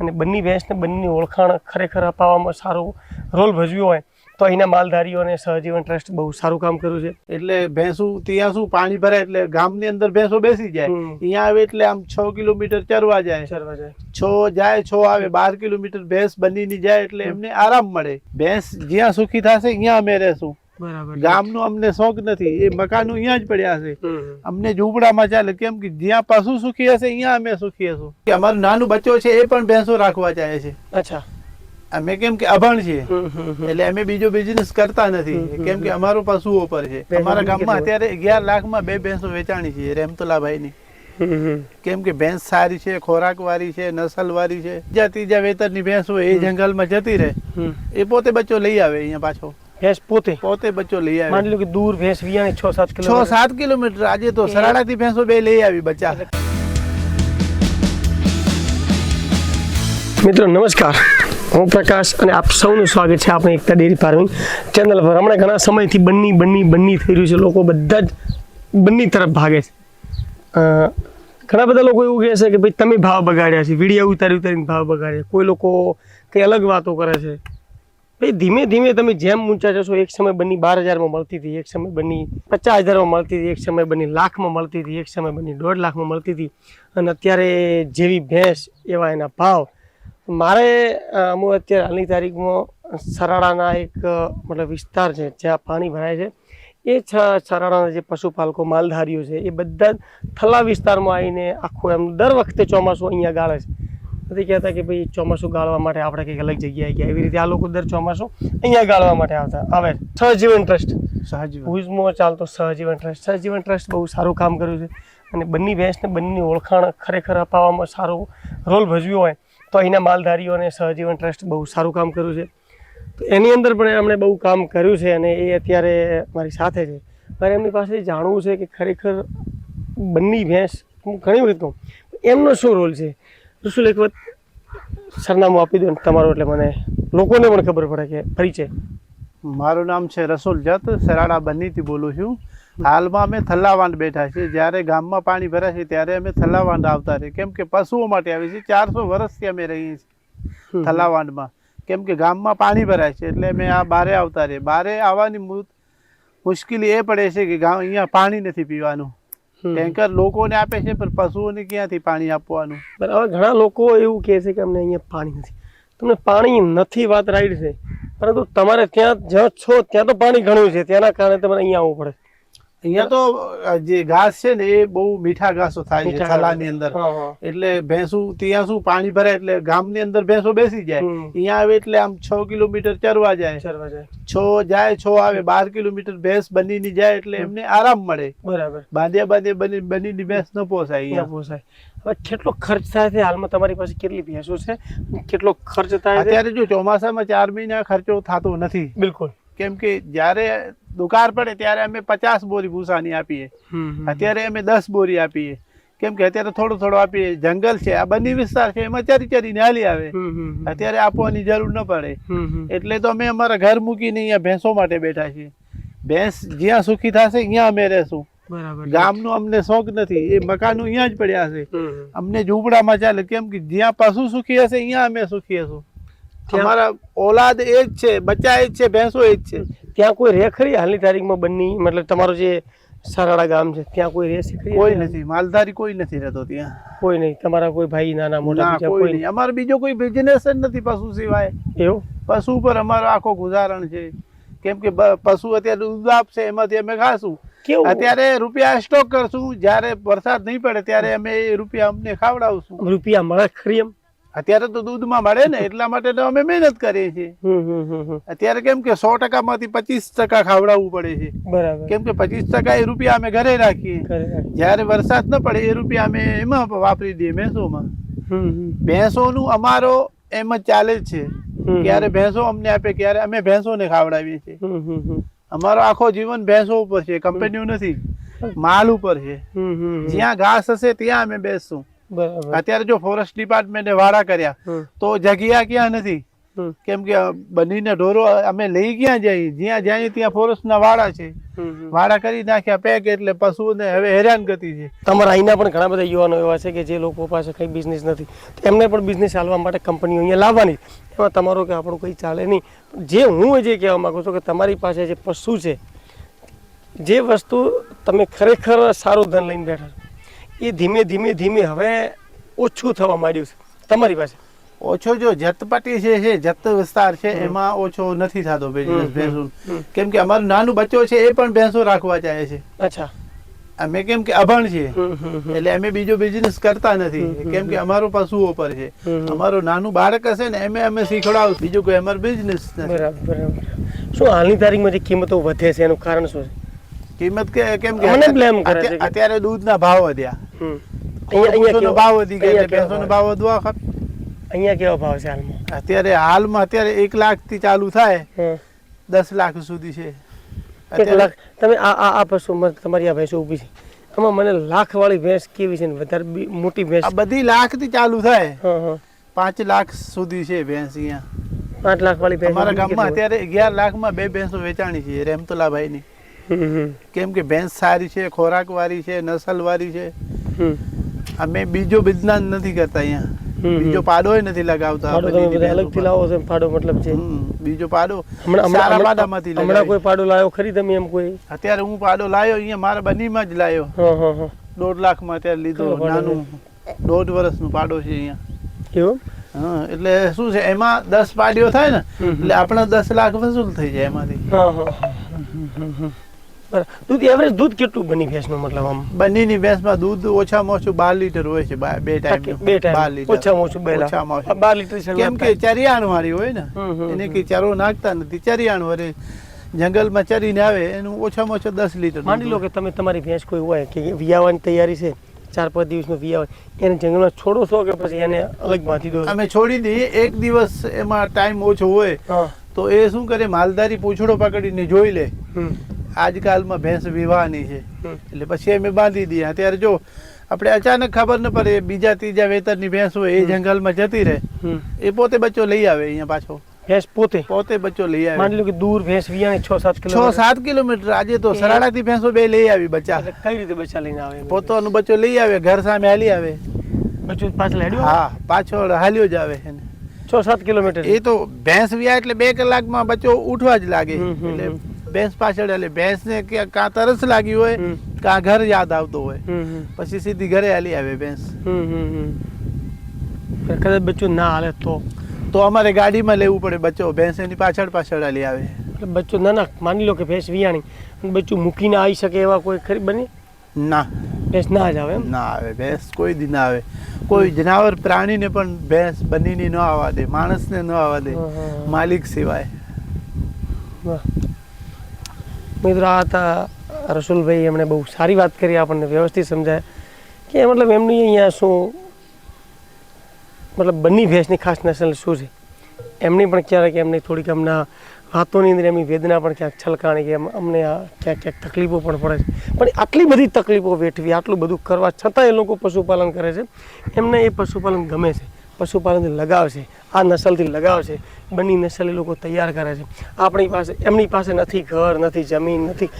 અને બંને ભેંસને બંનેની ઓળખાણ ખરેખર અપાવવામાં સારો રોલ ભજવ્યો હોય તો અહીંના માલધારીઓ અને સહજીવન ટ્રસ્ટ બહુ સારું કામ કર્યું છે. એટલે ભેંસું ત્યાં શું પાણી ભરાય એટલે ગામની અંદર ભેંસો બેસી જાય. અહીંયા આવે એટલે આમ છ કિલોમીટર ચરવા જાય. ચરવા જાય. છ જાય છ આવે બાર કિલોમીટર ભેંસ બનીની જાય એટલે એમને આરામ મળે. ભેંસ જ્યાં સુખી થશે ત્યાં અમે રહેશું. ગામનો અમને શોખ નથી. એ મકાનો અહીંયા જ પડ્યા છે. અમને ઝૂંપડામાં ચાલે. કેમ કે જ્યાં પશુ સુખી હશે અહીંયા અમે સુખી હશું. કે અમારું નાનું બચ્ચો છે એ પણ ભેંસો રાખવા ચાહે છે. અચ્છા. અમે કેમ કે અભણ છીએ. એટલે અમે બીજો બિઝનેસ કરતા નથી. કેમ કે અમારો પશુઓ પર છે. અમારા ગામમાં અત્યારે અગિયાર લાખમાં બે ભેંસો વેચાણી છે રેમતુલાભાઈની. કેમ કે ભેંસ સારી છે ખોરાક વાળી છે નસલ વાળી છે. જ્યાં ત્રીજા વેતરની ભેંસ હોય એ જંગલમાં જતી રહે. એ પોતે બચ્ચો લઈ આવે અહીંયા પાછો. ભેંસ પોતે. પોતે બચ્ચો લઈ આવે. માની લો કે દૂર ભેંસ વિયાણી છ સાત છ કિલો સાત કિલોમીટર. આજે તો સરાડાથી ભેંસો બે લઈ આવી બચ્ચા. મિત્રો નમસ્કાર. હું પ્રકાશ અને આપ સૌનું સ્વાગત છે આપણે એકતા ડેરી ફાર્મિંગ ચેનલ પર. હમણાં ઘણા સમયથી બંની બંની બંની થઈ રહ્યું છે. લોકો બધા જ બંની તરફ ભાગે છે. ઘણા બધા લોકો એવું કહે છે કે ભાઈ તમે ભાવ બગાડ્યા છે. વિડીયા ઉતારી ઉતારીને ભાવ બગાડ્યા કોઈ લોકો કંઈ અલગ વાતો કરે છે. ભાઈ, ધીમે ધીમે તમે જેમ ઊંચા જશો, એક સમય બની બાર હજારમાં મળતી હતી, એક સમય બની પચાસ હજારમાં મળતી હતી, એક સમય બની લાખમાં મળતી હતી, એક સમય બની દોઢ લાખમાં મળતી હતી. અને અત્યારે જેવી ભેંસ એવા એના ભાવ, મારે હું અત્યારે હાલની તારીખમાં સરાડાના એક મતલબ વિસ્તાર છે, જ્યાં પાણી ભરાય છે, એ છ સરાડાના જે પશુપાલકો, માલધારીઓ છે, એ બધા જ થલા વિસ્તારમાં આવીને આખું એમ દર વખતે ચોમાસું અહીંયા ગાળે છે. નથી કહેતા કે ભાઈ ચોમાસું ગાળવા માટે આપણે કંઈક અલગ જગ્યાએ ગયા. એવી રીતે આ લોકો દર ચોમાસું અહીંયા ગાળવા માટે આવતા. આવે. સહજીવન ટ્રસ્ટ. સહજીવન. ભુજમાં ચાલતો સહજીવન ટ્રસ્ટ. સહજીવન ટ્રસ્ટ બહુ સારું કામ કર્યું છે. અને બંને ભેંસને બંનેની ઓળખાણ ખરેખર અપાવવામાં સારો રોલ ભજવ્યો હોય તો અહીંના માલધારીઓને સહજીવન ટ્રસ્ટ બહુ સારું કામ કર્યું છે. તો એની અંદર પણ એમણે બહુ કામ કર્યું છે અને એ અત્યારે મારી સાથે છે. મારે એમની પાસે જાણવું છે કે ખરેખર બંને ભેંસ હું ઘણી વખત કહું. એમનો શું રોલ છે? રસુલ એક વખત સરનામું આપી દો ને તમારું એટલે મને લોકોને પણ ખબર પડે કે પરિચય. મારું નામ છે રસુલ જત સરાડા બન્નીથી બોલું છું. હાલમાં અમે થલ્લાવાંડ બેઠા છીએ. જ્યારે ગામમાં પાણી ભરાય છે ત્યારે અમે થલ્લાવાંડ આવતા રહીએ કેમ કે પશુઓ માટે આવીએ છીએ ચારસો વર્ષથી અમે રહીએ છીએ થલ્લાવાંડમાં. કેમ કે ગામમાં પાણી ભરાય છે એટલે અમે આ બારે આવતા રહીએ. બારે આવવાની મુશ્કેલી એ પડે છે કે ગામ અહીંયા પાણી નથી પીવાનું. ટેન્કર લોકોને આપે છે પણ પશુઓને ક્યાંથી પાણી આપવાનું? બરાબર ઘણા લોકો એવું કહે છે કે અમને અહીંયા પાણી નથી. તમને પાણી નથી વાત રાઈટ છે. પરંતુ તમારે ત્યાં જ્યાં છો ત્યાં તો પાણી ઘણું છે. ત્યાંના કારણે તમારે અહીંયા આવવું પડે. અહીંયા તો જે ઘાસ છે ને એ બહુ મીઠા ઘાસો થાય છે થલાની અંદર. એટલે ભેંસું ત્યાં શું પાણી ભરાય એટલે ગામની અંદર ભેંસો બેસી જાય. અહીંયા આવે એટલે આમ છ કિલોમીટર ચરવા જાય. છ જાય છ આવે બાર કિલોમીટર ભેંસ બનીની જાય એટલે એમને આરામ મળે. બરાબર. બાંધ્યા બાંધ્યા બની બનીની ભેંસ ન પોસાય અહીંયા. પોસાય. હવે કેટલો ખર્ચ થાય છે? હાલમાં તમારી પાસે કેટલી ભેંસો છે? કેટલો ખર્ચ થાય છે? અત્યારે જો ચોમાસામાં ચાર મહિના ખર્ચો થતો નથી. બિલકુલ. કેમ કે જ્યારે દુકાળ પડે ત્યારે અમે પચાસ બોરી ભૂસાની આપીએ. અત્યારે અમે દસ બોરી આપીએ. કેમ કે અત્યારે થોડો થોડો આપીએ. જંગલ છે આ બંને વિસ્તાર છે એમાં ચરી ચરીને હાલી આવે. અત્યારે આપવાની જરૂર ન પડે. એટલે તો અમે અમારા ઘર મૂકીને અહીંયા ભેંસો માટે બેઠા છીએ. ભેંસ જ્યાં સુખી થશે અહીંયા અમે રહેશું. ગામનો અમને શોખ નથી. એ મકાનો અહીંયા જ પડ્યા છે. અમને ઝૂંપડામાં ચાલે. કેમ કે જ્યાં પશુ સુખી હશે અહીંયા અમે સુખી હશું. ત્યાં- અમારા ઓલાદ એ જ છે બચ્ચા એ જ છે ભેંસો એ જ છે. ત્યાં કોઈ રે ખરી હાલની તારીખમાં બની મતલબ તમારું જે સરાડા ગામ છે ત્યાં કોઈ ખરી કોઈ નથી માલધારી કોઈ નથી રહેતો ત્યાં. કોઈ નહીં તમારા કોઈ ભાઈ નાના મોટા કોઈ કોઈ નહીં. અમારો બીજો કોઈ બિઝનેસ જ નથી પશુ સિવાય. એવું? પશુ પર અમારો આખો ગુજારણ છે. કેમ કે પશુ અત્યારે દૂધ આપશે એમાંથી અમે ખાશું. અત્યારે રૂપિયા સ્ટોક કરશું. જ્યારે વરસાદ નહીં પડે ત્યારે અમે એ રૂપિયા અમને ખાવડાવશું. રૂપિયા મળે ખરી એમ? અત્યારે તો દૂધમાં મળે ને એટલા માટે તો અમે મહેનત કરીએ છીએ. અત્યારે કેમ કે સો ટકા માંથી પચીસ ટકા ખાવડાવવું પડે છે. બરાબર. કેમ કે પચીસ ટકા એ રૂપિયા અમે ઘરે રાખીએ. જયારે વરસાદ ન પડે એ રૂપિયા અમે એમાં વાપરી દઈએ ભેંસોમાં. હમ. ભેંસોનું અમારો એમ જ ચાલે છે. ક્યારે ભેંસો અમને આપે ક્યારે અમે ભેંસોને ખાવડાવીએ છીએ. અમારો આખો જીવન ભેંસો ઉપર છે કંપનીઓ નથી. માલ ઉપર છે. જ્યાં ઘાસ હશે ત્યાં અમે બેસશું. અત્યારે જો ફોરેસ્ટ ડિપાર્ટમેન્ટે વાડા કર્યા તો જગ્યા ક્યાં નથી? કેમ કે બનીને ઢોરો અમે લઈ ક્યાં જઈએ? જ્યાં જઈએ ત્યાં ફોરેસ્ટના વાડા છે. વાડા કરી નાખ્યા પેક એટલે પશુઓને હવે હેરાન ગતિ છે. તમારા અહીંના પણ ઘણા બધા યુવાનો એવા છે કે જે લોકો પાસે કંઈ બિઝનેસ નથી. તો એમને પણ બિઝનેસ ચાલવા માટે કંપનીઓ અહીંયા લાવવાની. એમાં તમારો કે આપણું કંઈ ચાલે નહીં. જે હું જે કહેવા માગું છું કે તમારી પાસે જે પશુ છે જે વસ્તુ તમે ખરેખર સારું ધન લઈને બેઠા છો એ ધીમે ધીમે ધીમે હવે ઓછું થવા માંડ્યું છે. તમારી પાસે? ઓછો જો જતપાટી છે છે જત વિસ્તાર છે એમાં ઓછો નથી થતો ભેંસું. કેમ કે અમારું નાનું બચ્ચો છે એ પણ ભેંસો રાખવા ચાહે છે. અચ્છા. અમે કેમ કે અભણ છીએ. એટલે અમે બીજો બિઝનેસ કરતા નથી. કેમ કે અમારો પશુઓ પર છે. અમારું નાનું બાળક હશે ને એમે અમે શીખડાવું બીજું કોઈ અમારો બિઝનેસ બરાબર બરાબર. શું હાલની તારીખમાં જે કિંમતો વધે છે એનું કારણ શું છે? કિંમત કે કેમ કે મને બ્લેમ કરે છે અત્યારે દૂધના ભાવ વધ્યા. હમ. અહીંયા કેવો- ભાવ વધી ગયા ભેંસોનો ભાવ? વધવા ખર અહીંયા કેવો ભાવ છે હાલમાં? અત્યારે હાલમાં અત્યારે એક લાખથી ચાલુ થાય. દસ લાખ સુધી છે. એક લાખ તમે આ આ આ પશુ તમારી આ ભેંસો ઊભી છે. આમાં મને લાખ વાળી ભેંસ કેવી છે ને? વધારે મોટી ભેંસ. બધી લાખથી ચાલુ થાય. પાંચ લાખ સુધી છે ભેંસ અહીંયા. પાંચ લાખ વાળી ભેંસ અમારા ગામમાં અત્યારે અગિયાર લાખમાં બે ભેંસો વેચાણી છે રેમતુલાભાઈ ની હોય? હમ, હમ, કેમ કે ભેંસ સારી છે ખોરાક વાળી છે નસલ વાળી છે. અમે બીજો બિઝનેસ નથી કરતા અહીંયા. બીજો પાડોય નથી લગાવતા અલગથી લાવો છો પાડો મતલબ છે. બીજો પાડો સારા પાડામાંથી હમણાં કોઈ પાડો લાવ્યો ખરી તમે એમ કોઈ? અત્યારે હું પાડો લાવ્યો અહીંયા મારા બનીમાં જ લાવ્યો દોઢ લાખમાં લાખમાં અત્યારે લીધો નાનું. દોઢ વર્ષનું પાડો છે અહીંયા. એવું એટલે શું છે એમાં દસ પાડીઓ થાય ને. એટલે આપણે દસ લાખ વસૂલ થઈ જાય એમાંથી. બરાબર. દૂધ એવરેજ દૂધ કેટલું બની ભેંસનું મતલબ આમ? બંનેની ભેંસમાં દૂધ ઓછામાં ઓછું બાર લીટર હોય છે બા- ટાઈમ બે ટાઈમ. ઓછામાં ઓછું ઓછામાં ઓછું. બાર લીટર કેમ કે ચરિયાણ વાળી હોય ને એને. કઈ ચારો નાખતા નથી. ચરિયાણ વરે જંગલમાં ચરીને આવે એનું ઓછામાં ઓછું દસ લીટર માની લો કે તમે તમારી ભેંસ કોઈ હોય કે વિયાવાની તૈયારી છે ચાર પાંચ દિવસમાં વિયાવા એને જંગલમાં છોડો છો કે પછી એને અલગ બાંધી દો અમે છોડી દઈએ એક દિવસ એમાં ટાઈમ ઓછો હોય તો એ શું કરે માલધારી પૂછડો પકડીને જોઈ લે. આજકાલમાં ભેંસ વિવાહની છે. એટલે પછી અમે બાંધી દઈએ. અત્યારે જો આપણે અચાનક ખબર ન પડે બીજા ત્રીજા વેતરની ભેંસ હોય એ જંગલમાં જતી રહે. એ પોતે બચ્ચો લઈ આવે અહીંયા પાછો. ભેંસ પોતે? પોતે બચ્ચો લઈ આવે. માની લો કે દૂર ભેંસ વિયાણી છ સાત છ કિલો સાત કિલોમીટર. આજે તો સરાડાથી ભેંસો બે લઈ આવી બચ્ચા. કઈ રીતે બચ્ચા લઈને આવે? પોતાનું બચ્ચો લઈ આવે ઘર સામે હાલી આવે. બચ્ચો પાછળ હેડ્યું? હા પાછળ હાલ્યો જ આવે છ સાત કિલોમીટર. એ તો ભેંસ વ્યા એટલે બે કલાકમાં બચ્ચો ઉઠવા જ લાગે. એટલે. ભેંસ પાછળ એટલે ભેંસને કે કાં તરસ લાગી હોય કાં ઘર યાદ આવતો હોય. પછી સીધી ઘરે હાલી આવે ભેંસ કદાચ બચ્ચું ના હાલે તો? તો અમારે ગાડીમાં લેવું પડે બચ્ચો. ભેંસ એની પાછળ પાછળ હાલી આવે. એટલે બચ્ચું ના ના માની લો કે ભેંસ વિયાણી. બચ્ચું મૂકીને આવી શકે એવા કોઈ ખરી બની? ના. ભેંસ ના જ આવે ના આવે. ભેંસ કોઈ દી ના આવે. કોઈ જનાવર પ્રાણીને પણ ભેંસ બનીને ન આવવા દે. માણસને ન આવવા દે. માલિક સિવાય. વાહ. મિત્રો આ હતા. રસુલભાઈ એમણે બહુ સારી વાત કરી, આપણને વ્યવસ્થિત સમજાય. કે મતલબ એમની અહીંયા શું, મતલબ બંને ભેંસની ખાસ નસલ શું છે? એમની પણ ક્યારેક એમની થોડીક એમના વાતોની અંદર એમની વેદના પણ ક્યાંક છલકાણી કે અમને આ ક્યાંક ક્યાંક તકલીફો પણ પડે છે. પણ આટલી બધી તકલીફો વેઠવી, આટલું બધું કરવા છતાં એ લોકો પશુપાલન કરે છે. એમને એ પશુપાલન ગમે છે. પશુપાલનથી લગાવ છે આ નસલથી લગાવ છે બંને નસલ એ લોકો તૈયાર કરે છે. આપણી પાસે એમની પાસે નથી ઘર નથી જમીન નથી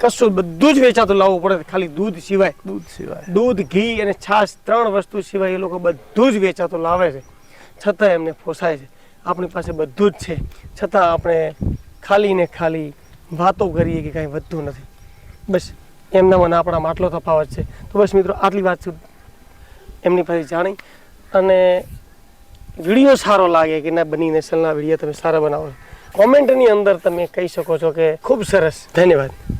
કશું બધું જ વેચાતું લાવવું પડે ખાલી દૂધ સિવાય. દૂધ સિવાય. દૂધ ઘી અને છાશ ત્રણ વસ્તુ સિવાય એ લોકો બધું જ વેચાતું લાવે છે. છતાં એમને ફોસાય છે. આપણી પાસે બધું જ છે. છતાં આપણે ખાલી ને ખાલી વાતો કરીએ કે કાંઈ વધતું નથી. બસ એમનામાં મને આપણામાં આટલો તફાવત છે. તો બસ મિત્રો આટલી વાત છું એમની પાસે જાણી અને વીડિયો સારો લાગે કે ના બની નેશનલના વીડિયો તમે સારા બનાવો. કોમેન્ટની અંદર તમે કહી શકો છો કે ખૂબ સરસ. ધન્યવાદ.